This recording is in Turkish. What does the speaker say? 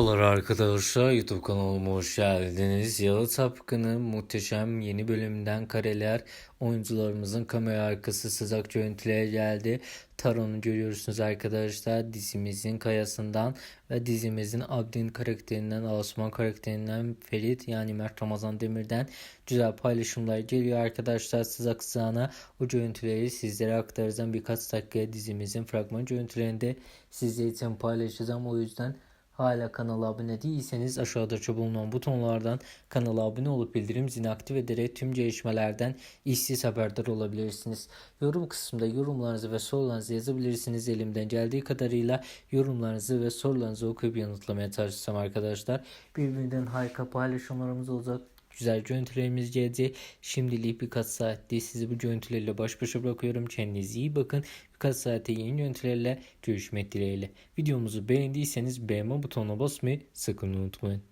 Merhabalar arkadaşlar YouTube kanalıma hoş geldiniz. Yalı Tapkın'ın muhteşem yeni bölümünden kareler oyuncularımızın kamera arkası sızak görüntüleri geldi. Taron'u görüyorsunuz arkadaşlar dizimizin kayasından ve dizimizin Abdin karakterinden Osman karakterinden Ferit yani Mert Ramazan Demir'den güzel paylaşımlar geliyor arkadaşlar sızak sızağına o görüntüleri sizlere aktaracağım birkaç dakika dizimizin fragman görüntülerinde sizler için paylaşacağım o yüzden Hala kanala abone değilseniz aşağıda bulunan butonlardan kanala abone olup bildirim zilini aktif ederek tüm gelişmelerden işsiz haberdar olabilirsiniz. Yorum kısmında yorumlarınızı ve sorularınızı yazabilirsiniz. Elimden geldiği kadarıyla yorumlarınızı ve sorularınızı okuyup yanıtlamaya çalışacağım arkadaşlar. Birbirinden harika paylaşımlarımız olacak. Güzel görüntülerimiz gelecek. Şimdilik birkaç saatte sizi bu görüntülerle baş başa bırakıyorum. Kendinize iyi bakın. Birkaç saate yeni görüntülerle görüşmek dileğiyle. Videomuzu beğendiyseniz beğenme butonuna basmayı sakın unutmayın.